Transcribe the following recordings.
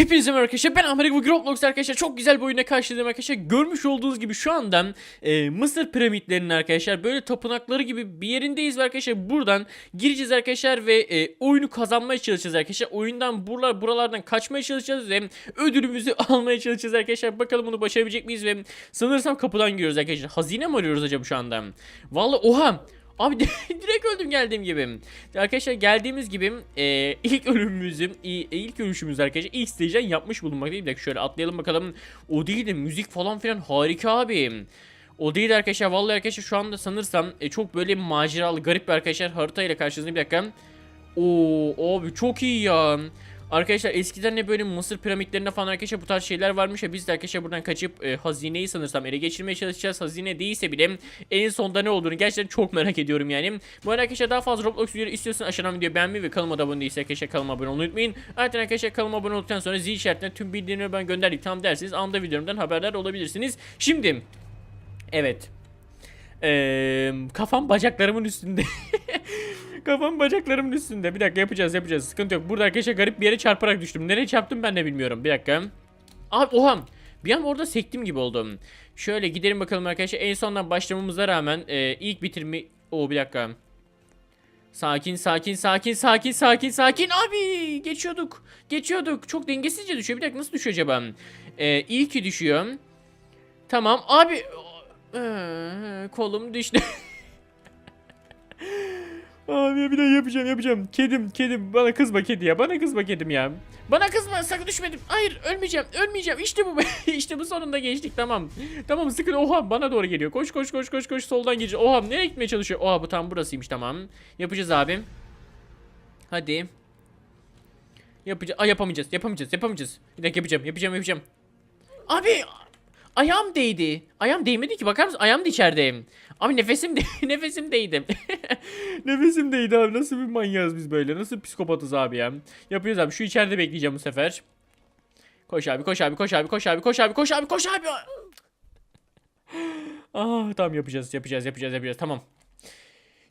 Hepinize merhaba arkadaşlar. Ben Amerik bu Roblox arkadaşlar. Çok güzel bir oyuna karşılayacağım arkadaşlar. Görmüş olduğunuz gibi şu anda e, Mısır piramitlerinin arkadaşlar böyle tapınakları gibi bir yerindeyiz ve arkadaşlar buradan gireceğiz arkadaşlar ve e, oyunu kazanmaya çalışacağız arkadaşlar. Oyundan buralar, buralardan kaçmaya çalışacağız ve ödülümüzü almaya çalışacağız arkadaşlar. Bakalım bunu başarabilecek miyiz ve sanırsam kapıdan giriyoruz arkadaşlar. Hazine mi arıyoruz acaba şu anda? Vallahi oha Abi direkt öldüm geldiğim gibi. Arkadaşlar geldiğimiz gibi e, ilk ölümümüzü, i- ilk ölüşümüz arkadaşlar ilk stage'den yapmış bulunmaktayım. Bir dakika şöyle atlayalım bakalım. O değil de müzik falan filan harika abi. O değil de arkadaşlar vallahi arkadaşlar şu anda sanırsam e, çok böyle maceralı garip bir arkadaşlar haritayla karşınızdayım bir dakika. Oo abi çok iyi ya. Arkadaşlar eskiden ne böyle Mısır piramitlerinde falan arkadaşlar bu tarz şeyler varmış ya biz de arkadaşlar buradan kaçıp e, hazineyi sanırsam ele geçirmeye çalışacağız. Hazine değilse bile en sonda ne olduğunu gerçekten çok merak ediyorum yani. Bu arada arkadaşlar daha fazla Roblox videoları istiyorsanız aşağıdan videoyu beğenmeyi ve kanalıma da abone değilse arkadaşlar kanalıma abone olmayı unutmayın. Ayrıca arkadaşlar kanalıma abone olduktan sonra zil işaretine tüm bildirimleri ben gönderdik tam derseniz anında videomdan haberdar olabilirsiniz. Şimdi evet. Eee kafam bacaklarımın üstünde. Kafam bacaklarımın üstünde. Bir dakika yapacağız yapacağız. Sıkıntı yok. Burada arkadaşlar garip bir yere çarparak düştüm. Nereye çarptım ben de bilmiyorum. Bir dakika. Abi oha. Bir an orada sektim gibi oldum. Şöyle gidelim bakalım arkadaşlar. En sondan başlamamıza rağmen e, ilk bitirme... Oo bir dakika. Sakin sakin sakin sakin sakin sakin abi geçiyorduk geçiyorduk çok dengesizce düşüyor bir dakika nasıl düşüyor acaba ee, ilki düşüyor tamam abi Ee, kolum düştü Abi bir daha yapacağım yapacağım. Kedim kedim bana kızma kedi ya. Bana kızma kedim ya. Bana kızma sakın düşmedim. Hayır ölmeyeceğim ölmeyeceğim. İşte bu. İşte bu sonunda geçtik tamam. Tamam sıkın oha bana doğru geliyor. Koş koş koş koş koş soldan gideceğiz. Oha nereye gitmeye çalışıyor? Oha bu tam burasıymış tamam. Yapacağız abi. Hadi. Yapacağız. Aa yapamayacağız. Yapamayacağız. Yapamayacağız. Bir dakika yapacağım. Yapacağım yapacağım. Abi ayağım değdi. Ayağım değmedi ki bakar mısın? Ayağım da içeride. Abi nefesim de nefesim değdi. nefesim değdi abi. Nasıl bir manyağız biz böyle? Nasıl psikopatız abi ya? Yapıyoruz abi. Şu içeride bekleyeceğim bu sefer. Koş abi, koş abi, koş abi, koş abi, koş abi, koş abi, koş abi. Ah tamam yapacağız, yapacağız, yapacağız, yapacağız. Tamam.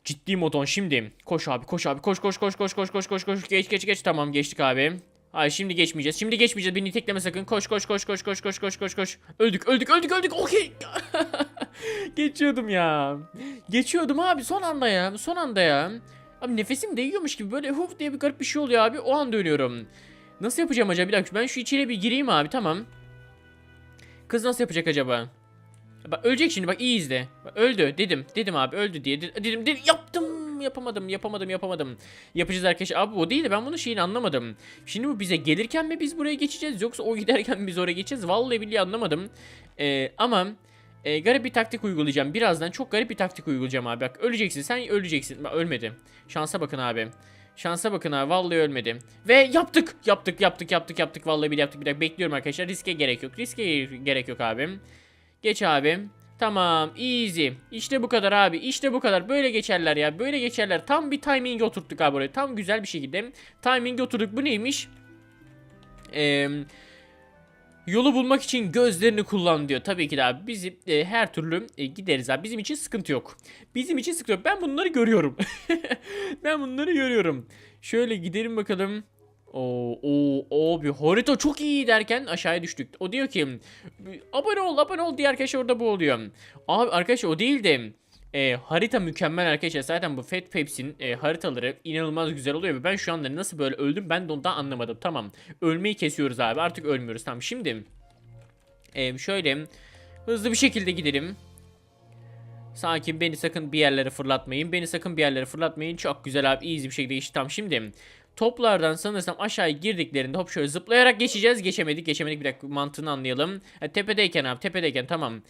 Ciddi modon şimdi. Koş abi, koş abi, koş koş koş koş koş koş koş koş. Geç geç geç. Tamam geçtik abi. Hayır şimdi geçmeyeceğiz. Şimdi geçmeyeceğiz. Beni tekleme sakın. Koş koş koş koş koş koş koş koş koş. Öldük öldük öldük öldük. Okey. Geçiyordum ya. Geçiyordum abi son anda ya. Son anda ya. Abi nefesim değiyormuş gibi böyle huf diye bir garip bir şey oluyor abi. O an dönüyorum. Nasıl yapacağım acaba? Bir dakika ben şu içeriye bir gireyim abi tamam. Kız nasıl yapacak acaba? Bak ölecek şimdi bak iyi izle. Bak, öldü dedim. Dedim abi öldü diye. De- Dedim, dedim yaptım. Yapamadım yapamadım yapamadım. Yapacağız arkadaşlar. Abi o değil de ben bunun şeyini anlamadım. Şimdi bu bize gelirken mi biz buraya geçeceğiz yoksa o giderken mi biz oraya geçeceğiz? Vallahi billahi anlamadım. Ee, ama e, garip bir taktik uygulayacağım. Birazdan çok garip bir taktik uygulayacağım abi. Bak öleceksin sen öleceksin. Bak ölmedi. Şansa bakın abi. Şansa bakın abi vallahi ölmedi. Ve yaptık yaptık yaptık yaptık yaptık vallahi bir yaptık bir dakika bekliyorum arkadaşlar riske gerek yok riske gerek yok abi. Geç abi. Tamam easy. İşte bu kadar abi. İşte bu kadar. Böyle geçerler ya. Böyle geçerler. Tam bir timing oturttuk abi oraya. Tam güzel bir şekilde. Timing oturduk. Bu neymiş? Eee... Yolu bulmak için gözlerini kullan diyor. Tabii ki de abi biz e, her türlü e, gideriz abi. Bizim için sıkıntı yok. Bizim için sıkıntı yok. Ben bunları görüyorum. ben bunları görüyorum. Şöyle gidelim bakalım. Oo, o abi harita çok iyi derken aşağıya düştük. O diyor ki abone ol abone ol diye arkadaşlar orada bu oluyor. Abi arkadaşlar o değil de e, harita mükemmel arkadaşlar. Zaten bu Fat Pepsi'nin e, haritaları inanılmaz güzel oluyor ben şu anda nasıl böyle öldüm ben de ondan anlamadım. Tamam. Ölmeyi kesiyoruz abi. Artık ölmüyoruz. Tamam. Şimdi e, şöyle hızlı bir şekilde gidelim. Sakin beni sakın bir yerlere fırlatmayın. Beni sakın bir yerlere fırlatmayın. Çok güzel abi. Easy bir şekilde geçti. Tamam şimdi toplardan sanırsam aşağıya girdiklerinde hop şöyle zıplayarak geçeceğiz. Geçemedik geçemedik bir dakika mantığını anlayalım. Ha, tepedeyken abi tepedeyken tamam.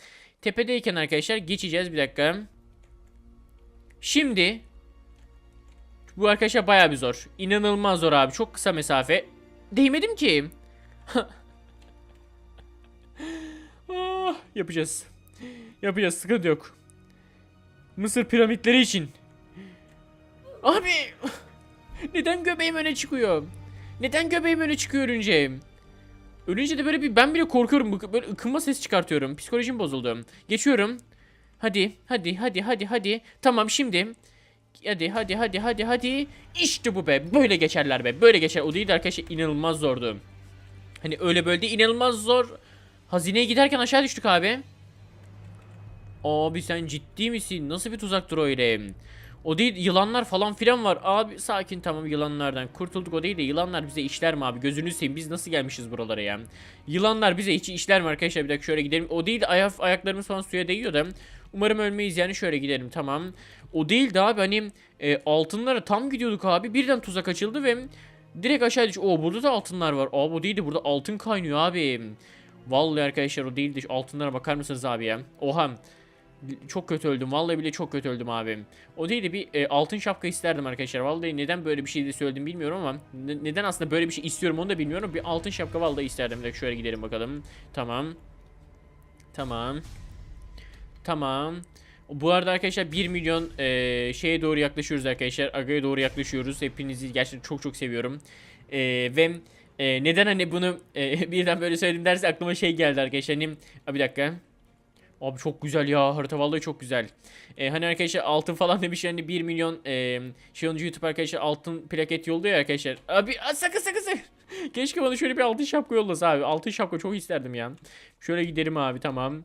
Tepedeyken arkadaşlar geçeceğiz bir dakika. Şimdi bu arkadaşlar baya bir zor. İnanılmaz zor abi. Çok kısa mesafe. Değmedim ki. ah, yapacağız. Yapacağız. Sıkıntı yok. Mısır piramitleri için. Abi. Neden göbeğim öne çıkıyor? Neden göbeğim öne çıkıyor ölünce? Ölünce de böyle bir ben bile korkuyorum. Böyle ıkınma sesi çıkartıyorum. Psikolojim bozuldu. Geçiyorum. Hadi, hadi, hadi, hadi, hadi. Tamam şimdi. Hadi, hadi, hadi, hadi, hadi. İşte bu be. Böyle geçerler be. Böyle geçer. O değil de arkadaşlar inanılmaz zordu. Hani öyle böyle değil inanılmaz zor. Hazineye giderken aşağı düştük abi. Abi sen ciddi misin? Nasıl bir tuzaktır öyle? O değil yılanlar falan filan var. Abi sakin tamam yılanlardan kurtulduk o değil de yılanlar bize işler mi abi? Gözünü seveyim biz nasıl gelmişiz buralara ya? Yılanlar bize hiç işler mi arkadaşlar? Bir dakika şöyle gidelim. O değil de ayak, ayaklarımız falan suya değiyor da. Umarım ölmeyiz yani şöyle gidelim tamam. O değil de abi hani e, altınlara tam gidiyorduk abi. Birden tuzak açıldı ve direkt aşağı düş. O burada da altınlar var. Abi o değil de burada altın kaynıyor abi. Vallahi arkadaşlar o değil de altınlara bakar mısınız abi ya? Oha. Çok kötü öldüm. Vallahi bile çok kötü öldüm abi. O değil de bir e, altın şapka isterdim arkadaşlar. Vallahi neden böyle bir şey de söyledim bilmiyorum ama ne- neden aslında böyle bir şey istiyorum onu da bilmiyorum. Bir altın şapka vallahi isterdim. Bir şöyle gidelim bakalım. Tamam. Tamam. Tamam. Bu arada arkadaşlar 1 milyon e, şeye doğru yaklaşıyoruz arkadaşlar. Aga'ya doğru yaklaşıyoruz. Hepinizi gerçekten çok çok seviyorum. E, ve e, neden hani bunu e, birden böyle söyledim derse aklıma şey geldi arkadaşlar. Hani, bir dakika. Abi çok güzel ya harita vallahi çok güzel. Ee, hani arkadaşlar altın falan demiş hani 1 milyon e, şey olunca YouTube arkadaşlar altın plaket yolluyor ya arkadaşlar. Abi sakın sakın sakın. Keşke bana şöyle bir altın şapka yollasa abi. Altın şapka çok isterdim ya. Şöyle giderim abi tamam.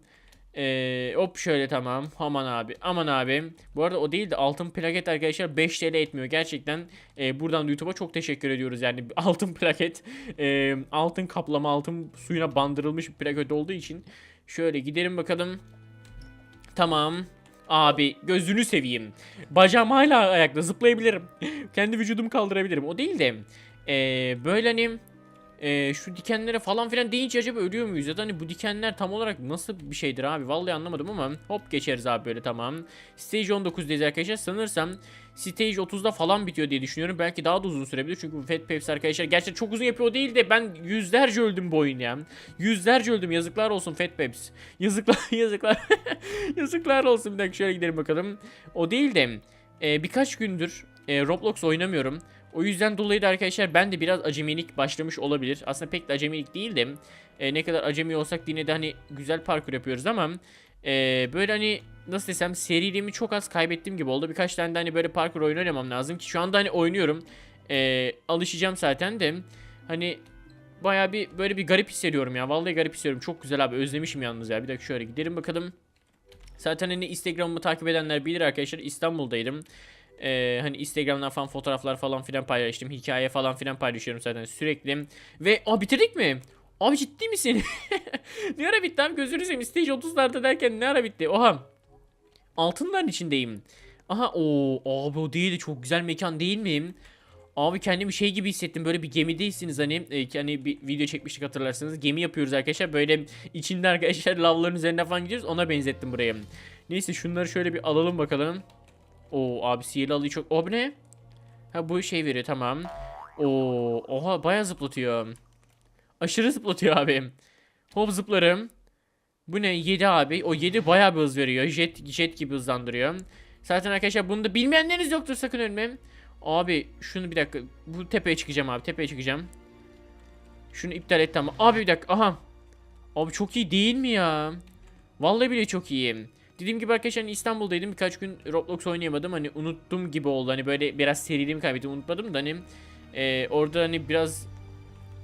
Ee, hop şöyle tamam. Aman abi. Aman abi. Bu arada o değil de altın plaket arkadaşlar 5 TL etmiyor. Gerçekten e, buradan YouTube'a çok teşekkür ediyoruz. Yani altın plaket e, altın kaplama altın suyuna bandırılmış bir plaket olduğu için Şöyle gidelim bakalım. Tamam. Abi gözünü seveyim. Bacağım hala ayakta zıplayabilirim. Kendi vücudumu kaldırabilirim. O değil de eee, böyle hani eee, şu dikenlere falan filan deyince acaba ölüyor muyuz? Ya da hani bu dikenler tam olarak nasıl bir şeydir abi? Vallahi anlamadım ama hop geçeriz abi böyle tamam. Stage 19'dayız arkadaşlar. Sanırsam Stage 30'da falan bitiyor diye düşünüyorum. Belki daha da uzun sürebilir. Çünkü bu Fat arkadaşlar gerçekten çok uzun yapıyor değil de ben yüzlerce öldüm bu oyun ya. Yüzlerce öldüm. Yazıklar olsun Fat. Yazıklar yazıklar. yazıklar olsun. Bir dakika şöyle gidelim bakalım. O değil de e, birkaç gündür e, Roblox oynamıyorum. O yüzden dolayı da arkadaşlar ben de biraz acemilik başlamış olabilir. Aslında pek de acemilik değil de e, ne kadar acemi olsak yine de hani güzel parkur yapıyoruz ama e, böyle hani nasıl desem seriliğimi çok az kaybettiğim gibi oldu. Birkaç tane de hani böyle parkur oyun oynamam lazım ki şu anda hani oynuyorum. E, alışacağım zaten de hani baya bir böyle bir garip hissediyorum ya. Vallahi garip hissediyorum. Çok güzel abi özlemişim yalnız ya. Bir dakika şöyle gidelim bakalım. Zaten hani Instagram'ımı takip edenler bilir arkadaşlar İstanbul'daydım. Ee, hani Instagram'dan falan fotoğraflar falan filan paylaştım. Hikaye falan filan paylaşıyorum zaten sürekli. Ve aa bitirdik mi? Abi ciddi misin? ne ara bitti abi gözünü seveyim. Stage 30'larda derken ne ara bitti? Oha. Altınların içindeyim. Aha o abi o değil de çok güzel mekan değil mi? Abi kendimi şey gibi hissettim böyle bir gemideysiniz hani e, hani bir video çekmiştik hatırlarsınız gemi yapıyoruz arkadaşlar böyle içinde arkadaşlar lavların üzerine falan gidiyoruz ona benzettim buraya. Neyse şunları şöyle bir alalım bakalım. Oo abi sihirli alıyı çok o ne? Ha bu şey veriyor tamam. Oo oha bayağı zıplatıyor. Aşırı zıplatıyor abi. Hop zıplarım. Bu ne 7 abi o 7 bayağı bir hız veriyor jet, jet gibi hızlandırıyor. Zaten arkadaşlar bunu da bilmeyenleriniz yoktur sakın ölmem. Abi şunu bir dakika. Bu tepeye çıkacağım abi. Tepeye çıkacağım. Şunu iptal et tamam. Abi bir dakika. Aha. Abi çok iyi değil mi ya? Vallahi bile çok iyi. Dediğim gibi arkadaşlar hani İstanbul'daydım. Birkaç gün Roblox oynayamadım. Hani unuttum gibi oldu. Hani böyle biraz seriliğimi kaybettim. Unutmadım da hani e, orada hani biraz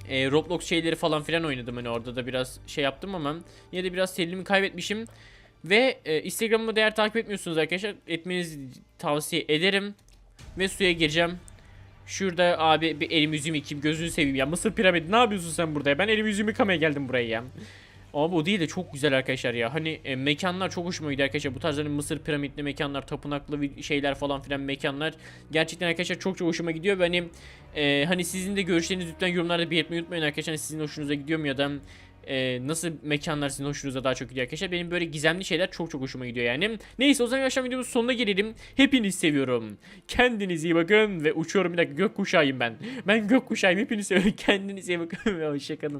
e, Roblox şeyleri falan filan oynadım. Hani orada da biraz şey yaptım ama yine de biraz seriliğimi kaybetmişim. Ve e, Instagram'ımı değer takip etmiyorsunuz arkadaşlar. Etmenizi tavsiye ederim. Ve suya gireceğim. Şurada abi bir elimi yüzümü yıkayayım gözünü seveyim ya. Mısır piramidi ne yapıyorsun sen burada ya? Ben elimi yüzümü yıkamaya geldim buraya ya. Abi o değil de çok güzel arkadaşlar ya. Hani e, mekanlar çok hoşuma gidiyor arkadaşlar. Bu tarz hani Mısır piramitli mekanlar, tapınaklı şeyler falan filan mekanlar. Gerçekten arkadaşlar çok çok hoşuma gidiyor. Ve hani, e, hani sizin de görüşlerinizi lütfen yorumlarda belirtmeyi unutmayın arkadaşlar. Hani sizin hoşunuza gidiyor mu ya da e, nasıl mekanlar sizin hoşunuza daha çok gidiyor arkadaşlar. Benim böyle gizemli şeyler çok çok hoşuma gidiyor yani. Neyse o zaman arkadaşlar videomuzun sonuna gelelim. Hepinizi seviyorum. Kendinize iyi bakın ve uçuyorum bir dakika gökkuşağıyım ben. Ben gökkuşağıyım hepinizi seviyorum. Kendinize iyi bakın ve hoşçakalın.